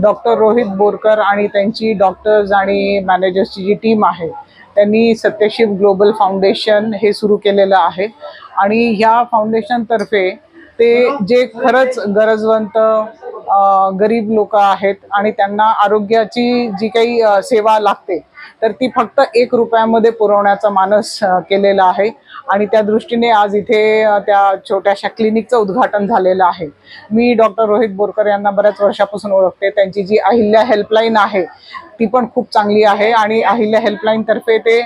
Doctor Rohit Borkar आणि त्यांची doctors आणि मॅनेजर्सची जी टीम आहे त्यांनी सत्यशिव ग्लोबल फाउंडेशन हे सुरू केलेलं आहे. आणि ह्या फाउंडेशनतर्फे ते जे खरंच गरजवंत गरीब लोक आहेत आणि त्यांना आरोग्याची जी काही सेवा लागते तर ती फक्त एक रुपयामध्ये पुरवण्याचा मानस केलेला आहे. आणि त्या दृष्टीने आज इथे त्या छोट्याशा क्लिनिकचं उद्घाटन झालेलं आहे. मी डॉक्टर रोहित बोरकर यांना बऱ्याच वर्षापासून ओळखते. त्यांची जी अहिल्या हेल्पलाईन आहे ती पण खूप चांगली आहे. आणि अहिल्या हेल्पलाईनतर्फे ते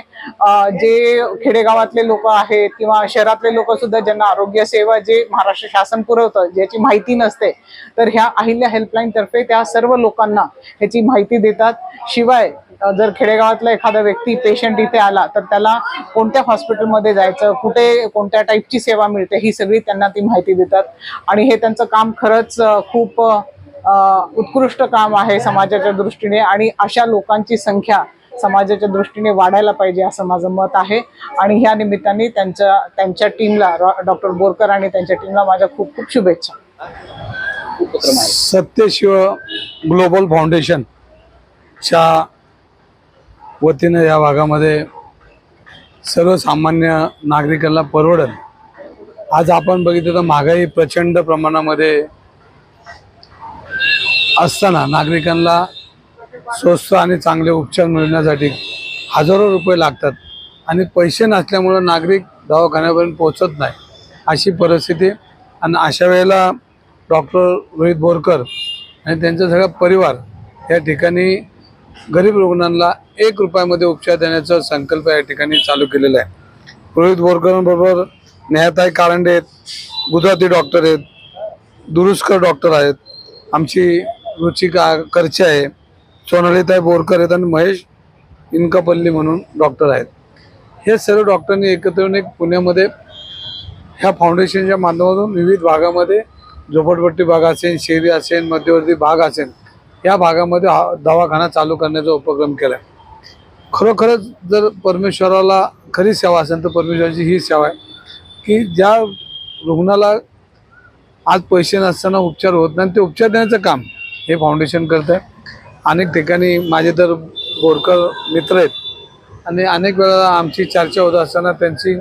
जे खेडेगावातले लोक आहेत किंवा शहरातले लोक सुद्धा ज्यांना आरोग्य सेवा जे महाराष्ट्र शासन पुरवतं ज्याची माहिती नसते तर ह्या अहिल्या हेल्पलाईन तर्फे त्या सर्व लोकांना ह्याची माहिती देतात. शिवाय जर खेडेगावातला एखादा व्यक्ती पेशंट इथे आला तर त्याला कोणत्या हॉस्पिटलमध्ये जायचं कुठे कोणत्या टाईपची सेवा मिळते ही सगळी त्यांना ती माहिती देतात. आणि हे त्यांचं काम खरंच खूप उत्कृष्ट काम आहे समाजाच्या दृष्टीने आणि अशा लोकांची संख्या समाजाच्या दृष्टीने वाढायला पाहिजे असं माझं मत आहे. आणि ह्या निमित्ताने त्यांच्या त्यांच्या टीमला डॉक्टर बोरकर आणि त्यांच्या टीमला माझ्या खूप खूप शुभेच्छा. सत्यशिव ग्लोबल फाउंडेशनच्या वतीनं या भागामध्ये सर्वसामान्य नागरिकांना परवडेल आज आपण बघितलं तर महागाई प्रचंड प्रमाणामध्ये असताना नागरिकांना स्वस्त आणि चांगले उपचार मिळण्यासाठी हजारो रुपये लागतात आणि पैसे नसल्यामुळं नागरिक दवाखान्यापर्यंत पोहोचत नाही. अशी परिस्थिती आणि अशा वेळेला डॉक्टर रोहित बोरकर आणि त्यांचा सगळा परिवार या ठिकाणी गरीब रुग्णांना एक रुपयामध्ये उपचार देण्याचा संकल्प या ठिकाणी चालू केलेला आहे. रोहित बोरकरांबरोबर नेहाताई कारंडे आहेत गुजराती डॉक्टर आहेत दुरुस्कर डॉक्टर आहेत. आमची रुचिका करचे आहे सोनालीताई बोरकर आहेत आणि महेश इनकापल्ली म्हणून डॉक्टर आहेत. हे सर्व डॉक्टरांनी एकत्र येऊन एक पुण्यामध्ये ह्या फाउंडेशनच्या माध्यमातून विविध भागामध्ये झोपडपट्टी भाग असेल शहरी असेल मध्यवर्ती भाग असेल या भागामध्ये हा दवाखाना चालू करण्याचा उपक्रम केला आहे खरोखरच जर परमेश्वराला खरी सेवा असेल तर परमेश्वराची ही सेवा आहे की ज्या रुग्णाला आज पैसे नसताना उपचार होत नाही ते उपचार देण्याचं काम हे फाउंडेशन करत आहे अनेक ठिकाणी माझे तर बोरकर मित्र आहेत आणि अनेक वेळा आमची चर्चा होत असताना त्यांची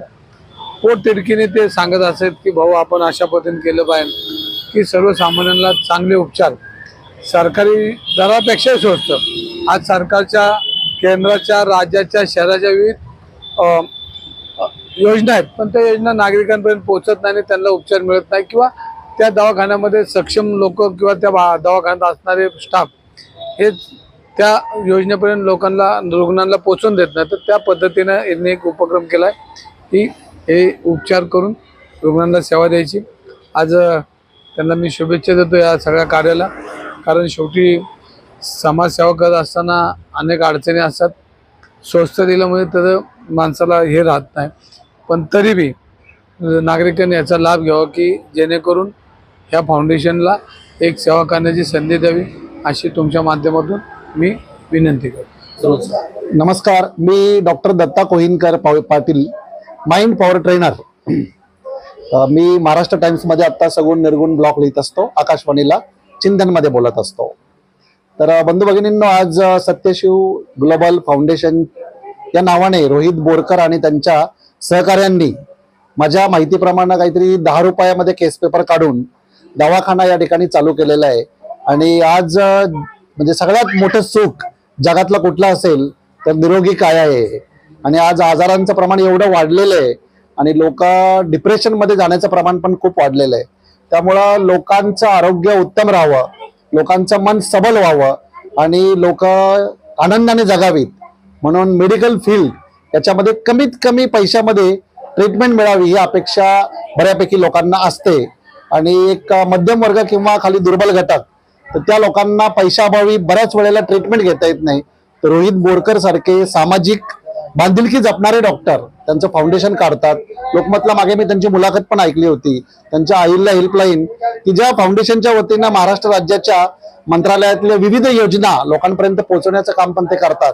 पोटतिडकीने ते सांगत असत की भाऊ आपण अशा पद्धतीने केलं पाहिजे की सर्वसामान्यांना चांगले उपचार सरकारी दरापेक्षा स्वस्त. आज सरकारच्या केंद्राच्या राज्याच्या शहराच्या विविध योजना आहेत. पण त्या योजना नागरिकांपर्यंत पोहोचत नाही आणि त्यांना उपचार मिळत नाही किंवा त्या दवाखान्यामध्ये सक्षम लोक किंवा त्या दवाखान्यात असणारे स्टाफ हे त्या योजनेपर्यंत लोकांना रुग्णांना पोचवून देत नाही. तर त्या पद्धतीनं यांनी एक उपक्रम केला आहे की हे उपचार करून रुग्णांना सेवा द्यायची. आज त्यांना मी शुभेच्छा देतो या सगळ्या कार्याला. कारण शेवटी समाजसेवा करत असताना अनेक अडचणी असतात. स्वस्त दिलं म्हणजे त्याचं माणसाला हे राहत नाही. पण तरी बी नागरिकांनी याचा लाभ घ्यावा की जेणेकरून ह्या फाउंडेशनला एक सेवा करण्याची संधी द्यावी अशी तुमच्या माध्यमातून मी विनंती करतो. नमस्कार. मी डॉक्टर दत्ता कोहिनकर पाव- पाटील माइंड पॉवर ट्रेनर मी महाराष्ट्र टाइम्समध्ये आत्ता सगुण निर्गुण ब्लॉक लिहित असतो आकाशवाणीला. चिंतनमध्ये बोलत असतो. तर बंधू भगिनींनो आज सत्यशिव ग्लोबल फाउंडेशन या नावाने रोहित बोरकर आणि त्यांच्या सहकाऱ्यांनी माझ्या माहितीप्रमाणे काहीतरी दहा रुपयामध्ये केस पेपर काढून दवाखाना या ठिकाणी चालू केलेला आहे. आणि आज म्हणजे सगळ्यात मोठं सुख जगातलं कुठलं असेल तर निरोगी काय आहे आणि आज आजारांचं प्रमाण एवढं वाढलेलं आहे आणि लोक डिप्रेशनमध्ये जाण्याचं प्रमाण पण खूप वाढलेलं आहे. त्यामुळं लोकांचं आरोग्य उत्तम राहावं लोकांचं मन सबल व्हावं आणि लोक आनंदाने जगावीत. म्हणून मेडिकल फील्ड याच्यामध्ये कमीत कमी पैशामध्ये ट्रीटमेंट मिळावी ही अपेक्षा बऱ्यापैकी लोकांना असते. आणि एक मध्यम वर्ग किंवा खाली दुर्बल घटक तर त्या लोकांना पैशाअभावी बऱ्याच वेळेला ट्रीटमेंट घेता येत नाही. तर रोहित बोरकर सारखे सामाजिक बांधिलकी जपणारे डॉक्टर त्यांचं फाउंडेशन काढतात. लोकमतला मागे मी त्यांची मुलाखत पण ऐकली होती. त्यांच्या आईला हेल्पलाईन की ज्या फाउंडेशनच्या वतीनं महाराष्ट्र राज्याच्या मंत्रालयातल्या विविध योजना लोकांपर्यंत पोहोचवण्याचं काम पण ते करतात.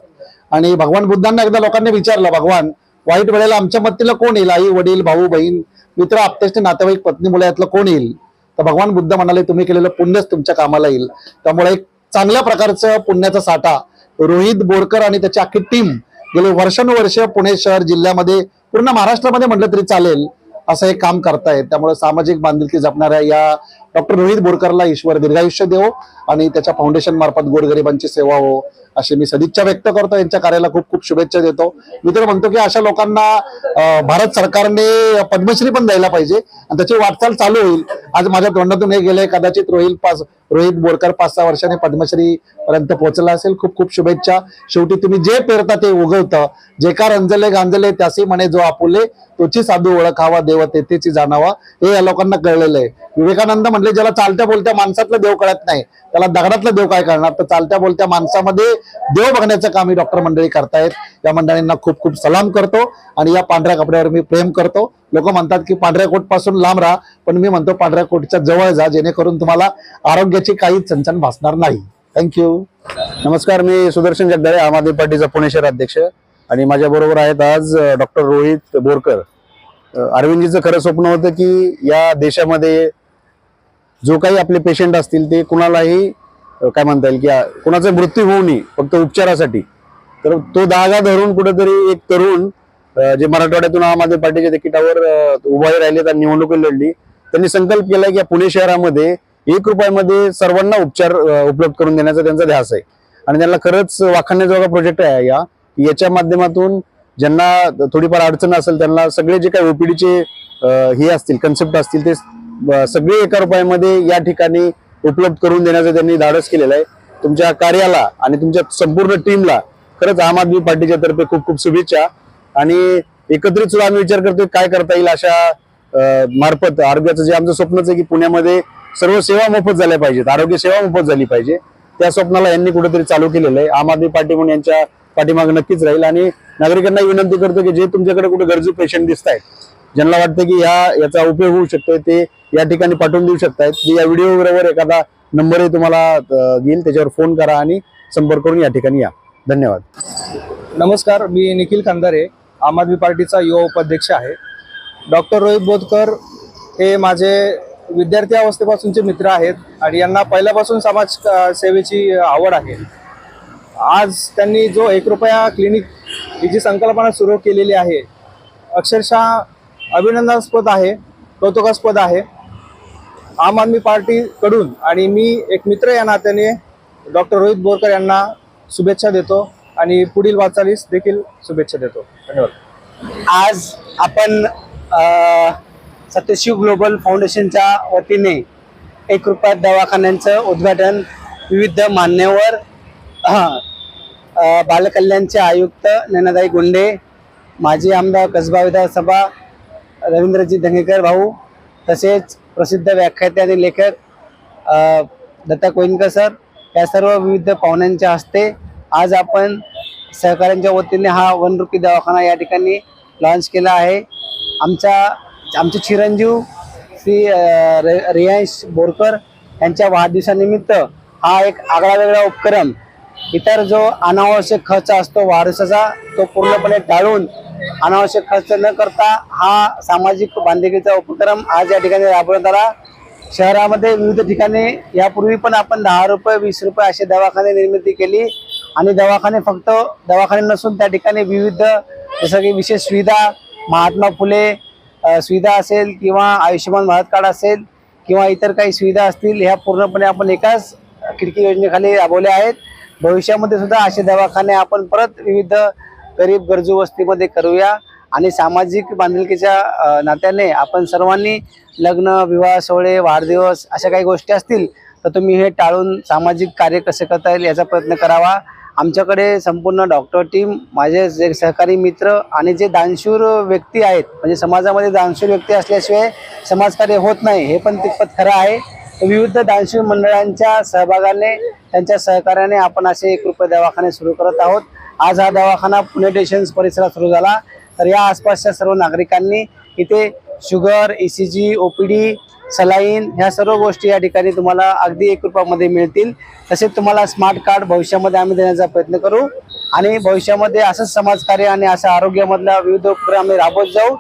आणि भगवान बुद्धांना एकदा लोकांनी विचारलं भगवान वाईट वेळेला आमच्या मदतीला कोण येईल? आई वडील भाऊ बहीण मित्र आपतेष्ट नातेवाईक पत्नी मुलं यातलं कोण येईल? तर तर भगवान बुद्ध म्हणाले तुम्ही केलेलं पुण्यच तुमच्या कामाला येईल. त्यामुळे एक चांगल्या प्रकारचं पुण्याचा साठा रोहित बोरकर आणि त्याची अख्खी टीम गेले वर्षानुवर्ष पुणे शहर जिल्ह्यामध्ये पूर्ण महाराष्ट्रामध्ये म्हटलं तरी चालेल असं हे काम करतायत. त्यामुळे सामाजिक बांधिलकी जपणाऱ्या या डॉक्टर रोहित बोरकरला ईश्वर दीर्घायुष्य देव आणि त्याच्या फाउंडेशन मार्फत गोरगरिबांची सेवा हो अशी मी सदिच्छा व्यक्त करतो. यांच्या कार्याला खूप खूप शुभेच्छा देतो. मी तर म्हणतो की अशा लोकांना भारत सरकारने पद्मश्री पण द्यायला पाहिजे आणि त्याची वाटचाल चालू होईल. आज माझ्या तोंडातून हे गेले कदाचित रोहित पाच रोहित बोरकर पाच सहा वर्षांनी पद्मश्री पर्यंत पोहोचला असेल. खूप खूप शुभेच्छा. शेवटी तुम्ही जे पेरता ते उगवतं. जे का रंजले गांजले त्यासी म्हणे जो आपुले तोची साधू ओळखावा देव तेथेची जाणावा. हे या लोकांना कळलेलं आहे. विवेकानंद म्हणले ज्याला चालत्या बोलत्या माणसातलं देव कळत नाही त्याला दगडातलं देव काय करणार? तर चालत्या बोलत्या माणसामध्ये देव बघण्याचं काम ही डॉक्टर मंडळी करतायत. या मंडळींना खूप खूप सलाम करतो आणि या पांढऱ्या कपड्यावर मी प्रेम करतो. लोक म्हणतात की पांढऱ्या कोटपासून लांब राहा पण मी म्हणतो पांढऱ्या कोटच्या जवळ जा जेणेकरून तुम्हाला आरोग्याची काही चणचण भासणार नाही. थँक्यू नमस्कार मी सुदर्शन जगदाळे आम आदमी पार्टीचा पुणे शहर अध्यक्ष आणि माझ्या बरोबर आहेत आज डॉक्टर रोहित बोरकर. अरविंदजीचं खरं स्वप्न होतं की या देशामध्ये जो काही आपले पेशंट असतील ते कुणालाही काय म्हणता येईल की कुणाचा मृत्यू होऊ नये फक्त उपचारासाठी. तर तो धागा धरून कुठेतरी एक तरुण जे मराठवाड्यातून आम आदमी पार्टीच्या तिकिटावर उभारी राहिले त्यांनी निवडणूक लढली. त्यांनी संकल्प केला की पुणे शहरामध्ये एक रुपयामध्ये सर्वांना उपचार उपलब्ध करून देण्याचा त्यांचा ध्यास आहे. आणि त्यांना खरंच वाखाणण्याजोगा प्रोजेक्ट आहे या याच्या माध्यमातून ज्यांना थोडीफार अडचण असेल त्यांना सगळे जे काही ओपीडीचे हे असतील कन्सेप्ट असतील ते सगळे एका रुपयामध्ये या ठिकाणी उपलब्ध करून देण्याचं त्यांनी धाडस केलेलं आहे. तुमच्या कार्याला आणि तुमच्या संपूर्ण टीमला खरंच आम आदमी पार्टीच्या तर्फे खूप खूप शुभेच्छा. आणि एकत्रित सुद्धा आम्ही विचार करतोय काय करता येईल अशा मार्फत आरोग्याचं जे आमचं स्वप्नच आहे की पुण्यामध्ये सर्व सेवा मोफत झाल्या पाहिजेत आरोग्य सेवा मोफत झाली पाहिजे. त्या स्वप्नाला यांनी कुठेतरी चालू केलेलं आहे. आम आदमी पार्टी म्हणून यांच्या पाठीमाग नक्कीच राहील. आणि नागरिकांना विनंती करतो की जे तुमच्याकडे कुठे गरजू पेशंट दिसत आहेत ज्यांना वाटतं की ह्या याचा उपयोग होऊ शकतोय ते या ठिकाणी पाठवून देऊ शकतायत. या व्हिडिओ बरोबर एखादा नंबरही तुम्हाला येईल. त्याच्यावर फोन करा आणि संपर्क करून या ठिकाणी या. धन्यवाद. नमस्कार मी निखिल खांदारे आम आदमी पार्टीचा युवा उपाध्यक्ष आहे. डॉक्टर रोहित बोधकर हे माझे विद्यार्थी अवस्थेपासूनचे मित्र आहेत आणि यांना पहिल्यापासून समाज सेवेची आवड आहे. आज त्यांनी जो एक रुपया क्लिनिक ही जी संकल्पना सुरू केलेली आहे अक्षरशः अभिनंदनास्पद आहे कौतुकास्पद आहे. आम आदमी पार्टीकडून आणि मी एक मित्र या नात्याने डॉक्टर रोहित बोरकर यांना शुभेच्छा देतो आणि पुढील वाटचालीस देखील शुभेच्छा देतो. धन्यवाद. आज आपण सत्यशिव ग्लोबल फाउंडेशनच्या वतीने एक रुपयात दवाखान्यांचं उद्घाटन विविध मान्यवर बालकल्याणचे आयुक्त नैनादाई गुंडे माजी आमदार कसबा विधानसभा रवींद्रजी धंगेकर भाऊ तसेच प्रसिद्ध व्याख्याते आणि लेखक दत्ता कोइनकर सर या सर्व विविध पाहुण्यांच्या हस्ते आज आपण सहकाऱ्यांच्या वतीने हा वनरुपी दवाखाना या ठिकाणी लॉन्च केला आहे. आमचा आमचे चिरंजीव श्री रे- रियांश बोरकर यांच्या वाढदिवसानिमित्त हा एक आगळा वेगळा उपक्रम इतर जो अनावश्यक खर्च असतो वाढदिवसाचा तो पूर्णपणे टाळून अनावश्यक खर्च न करता हा सामाजिक बांधिलकीचा उपक्रम आज या ठिकाणी राबवण्यात आला. शहरामध्ये विविध ठिकाणी यापूर्वी पण आपण दहा रुपये वीस रुपये असे दवाखाने निर्मिती केली आणि दवाखाने फक्त दवाखाने नसून त्या ठिकाणी विविध जसं की विशेष सुविधा महात्मा फुले सुविधा असेल किंवा आयुष्यमान भारत कार्ड असेल किंवा इतर काही सुविधा असतील ह्या पूर्णपणे आपण एकाच खिडकी योजनेखाली राबवल्या आहेत. भविष्यामध्ये सुद्धा असे दवाखाने आपण परत विविध गरीब गरजू वस्तीमध्ये करूया. आणि सामाजिक बांधिलकीच्या नात्याने आपण सर्वांनी लग्न विवाह सोहळे वाढदिवस अशा काही गोष्टी असतील तर तुम्ही हे टाळून सामाजिक कार्य कसे करता येईल याचा प्रयत्न करावा. आमच्याकडे संपूर्ण डॉक्टर टीम माझे जे सहकारी मित्र आणि जे दानशूर व्यक्ती आहेत म्हणजे समाजामध्ये दानशूर व्यक्ती असल्याशिवाय समाजकार्य होत नाही हे पण तितपत खरं आहे. विविध दानशूर मंडळांच्या सहभागाने त्यांच्या सहकार्याने आपण असे एक रुपये दवाखाने सुरू करत आहोत. आज हा दवाखाना पुणे स्टेशन परिसरात सुरू झाला. तर या आसपासच्या सर्व नागरिकांनी इथे sugar E C G O P D saline ह्या सर्व गोष्टी या ठिकाणी तुम्हाला अगदी एक रुपयामध्ये मिळतील. तसेच तुम्हाला स्मार्ट कार्ड भविष्यामध्ये आम्ही देण्याचा प्रयत्न करू. आणि भविष्यामध्ये असंच समाजकार्य आणि असं आरोग्यामधला विविध उपक्रम आम्ही राबवत जाऊ.